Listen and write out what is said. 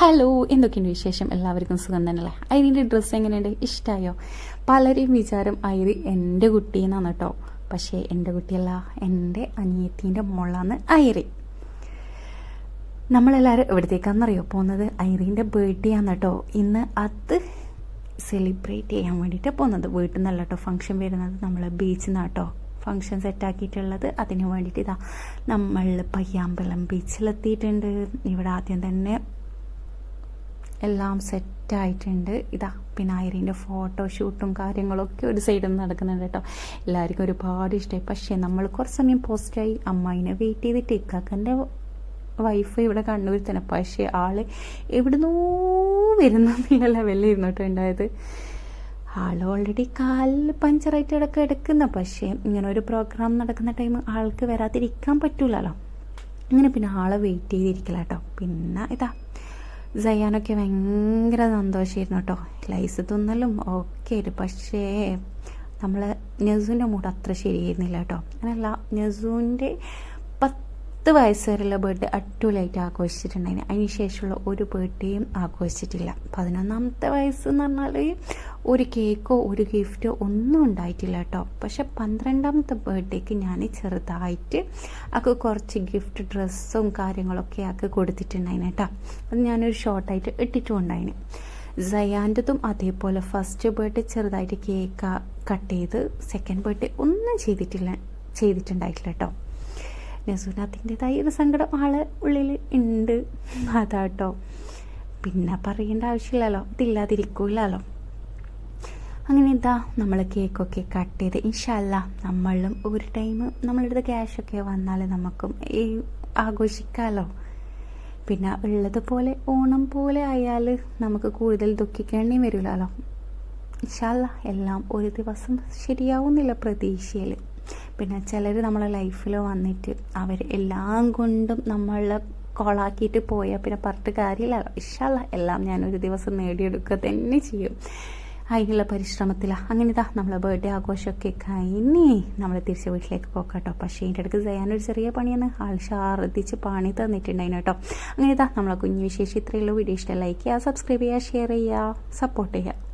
Hello എന്തൊക്കെയുണ്ട് വിശേഷം? എല്ലാവർക്കും സുഖം തന്നെയല്ലേ? ഐറിന്റെ ഡ്രസ്സ് എങ്ങനെയുണ്ട്? ഇഷ്ടമായോ പലരെയും വിചാരം ഐറി എന്റെ കുട്ടിയെന്നാണ് കേട്ടോ പക്ഷേ എന്റെ കുട്ടിയല്ല എന്റെ അനിയത്തീന്റെ മോളാണ് ഐറി നമ്മളെല്ലാവരും എവിടത്തേക്കാണെന്നറിയോ? പോകുന്നത് ഐറീന്റെ ബർത്ത്ഡേ ആണ് കേട്ടോ ഇന്ന് അത് സെലിബ്രേറ്റ് ചെയ്യാൻ വേണ്ടിയിട്ട് പോകുന്നത് വീട്ടിൽ നിന്നല്ല കേട്ടോ ഫംഗ്ഷൻ വരുന്നത്. നമ്മൾ ബീച്ചിൽ നിന്നാണ് കേട്ടോ ഫംഗ്ഷൻ സെറ്റാക്കിയിട്ടുള്ളത് അതിന് വേണ്ടിയിട്ട് ഇതാ. നമ്മൾ പയ്യാമ്പലം ബീച്ചിലെത്തിയിട്ടുണ്ട് ഇവിടെ ആദ്യം തന്നെ എല്ലാം സെറ്റായിട്ടുണ്ട്. ഇതാ പിന്നെ ഐറിന്റെ ഫോട്ടോഷൂട്ടും കാര്യങ്ങളൊക്കെ ഒരു സൈഡിൽ നിന്ന് നടക്കുന്നുണ്ട് കേട്ടോ. എല്ലാവർക്കും ഒരുപാട് ഇഷ്ടമായി പക്ഷേ നമ്മൾ കുറച്ച് സമയം പോസ്റ്റായി അമ്മായിനെ വെയിറ്റ് ചെയ്തിട്ട് ഇക്കാക്കന്റെ വൈഫ് ഇവിടെ കണ്ണൂരിൽ തന്നെ. പക്ഷേ ആൾ എവിടുന്നോ വരുന്ന ലെവലിൽ ഇരുന്നിട്ട് ഉണ്ടായത്. ആൾ ഓൾറെഡി കാലിൽ പഞ്ചറായിട്ട് ഇടയ്ക്ക് എടുക്കുന്ന. പക്ഷേ ഇങ്ങനെ ഒരു പ്രോഗ്രാം നടക്കുന്ന ടൈം ആൾക്ക് വരാതിരിക്കാൻ പറ്റൂലല്ലോ. അങ്ങനെ പിന്നെ ആളെ വെയിറ്റ് ചെയ്തിരിക്കില്ല കേട്ടോ പിന്നെ ഇതാ സയ്യാനൊക്കെ ഭയങ്കര സന്തോഷമായിരുന്നു കേട്ടോ. ലൈസ് തിന്നലും ഒക്കെ ആയിരുന്നു. പക്ഷേ നമ്മൾ നസുവിന്റെ മൂഡ് അത്ര ശരിയായിരുന്നില്ല കേട്ടോ. അങ്ങനെയല്ല നസുവിന്റെ പത്ത് വയസ്സ് വരെയുള്ള ബർത്ത്ഡേ അടിപൊളിയായിട്ട് ആഘോഷിച്ചിട്ടുണ്ടായിരുന്നു അതിന് ശേഷമുള്ള ഒരു ബർത്ത്ഡേയും ആഘോഷിച്ചിട്ടില്ല. പതിനൊന്നാമത്തെ വയസ്സ് എന്ന് പറഞ്ഞാൽ ഒരു കേക്കോ ഒരു ഗിഫ്റ്റോ ഒന്നും ഉണ്ടായിട്ടില്ല കേട്ടോ. പക്ഷെ പന്ത്രണ്ടാമത്തെ ബർത്ത്ഡേക്ക് ഞാൻ ചെറുതായിട്ട് അക്ക് കുറച്ച് ഗിഫ്റ്റ് ഡ്രസ്സും കാര്യങ്ങളൊക്കെ അക്ക് കൊടുത്തിട്ടുണ്ടായിരുന്നു കേട്ടോ. അത് ഞാനൊരു ഷോർട്ടായിട്ട് ഇട്ടിട്ടുണ്ടായിന് സയാന്റെതും അതേപോലെ ഫസ്റ്റ് ബർത്ത്ഡേ ചെറുതായിട്ട് കേക്ക് കട്ട് ചെയ്ത് സെക്കൻഡ് ബർത്ത്ഡേ ഒന്നും ചെയ്തിട്ടില്ല ചെയ്തിട്ടുണ്ടായിട്ടില്ല കേട്ടോ. നസൂനാത്തിന്റെതായ ഒരു സങ്കടം ആളെ ഉള്ളിൽ ഉണ്ട് അതാട്ടോ. പിന്നെ പറയേണ്ട ആവശ്യമില്ലല്ലോ. ഇതില്ലാതിരിക്കൂലല്ലോ അങ്ങനെ ഇതാ നമ്മൾ കേക്കൊക്കെ കട്ട് ചെയ്ത്. ഇൻഷല്ല നമ്മളും ഒരു ടൈം നമ്മളെടുത്ത് ക്യാഷൊക്കെ വന്നാൽ നമുക്കും ഈ ആഘോഷിക്കാമല്ലോ പിന്നെ ഉള്ളതുപോലെ ഓണം പോലെ ആയാൽ നമുക്ക് കൂടുതൽ ദുഃഖിക്കേണ്ടി വരില്ലല്ലോ. ഇൻഷല്ല എല്ലാം ഒരു ദിവസം ശരിയാവുന്നില്ല പ്രതീക്ഷയിൽ പിന്നെ ചിലർ നമ്മളെ ലൈഫിൽ വന്നിട്ട് അവർ എല്ലാം കൊണ്ടും നമ്മളെ കോളാക്കിയിട്ട് പോയാൽ പിന്നെ പറഞ്ഞിട്ട് കാര്യമില്ല. ഇഷ്ടമല്ല എല്ലാം ഞാനൊരു ദിവസം നേടിയെടുക്കുക തന്നെ ചെയ്യും. അതിനുള്ള പരിശ്രമത്തിലാണ് അങ്ങനെ ഇതാ നമ്മളെ ബർത്ത്ഡേ ആഘോഷമൊക്കെ കഴിഞ്ഞ് നമ്മൾ തിരിച്ച് വീട്ടിലേക്ക് പോക്കാട്ടോ. പക്ഷേ അതിന്റെ അടുക്ക് ചെയ്യാനൊരു ചെറിയ പണിയാണ്. ആൾ ഷാർദിച്ച് പണി തന്നിട്ടുണ്ടായിരുന്നു കേട്ടോ. അങ്ങനെ ഇതാ നമ്മളെ കുഞ്ഞു വിശേഷം ഇത്രയുള്ള വീഡിയോ ഇഷ്ടം ലൈക്ക് ചെയ്യുക സബ്സ്ക്രൈബ് ചെയ്യുക ഷെയർ ചെയ്യുക സപ്പോർട്ട് ചെയ്യുക.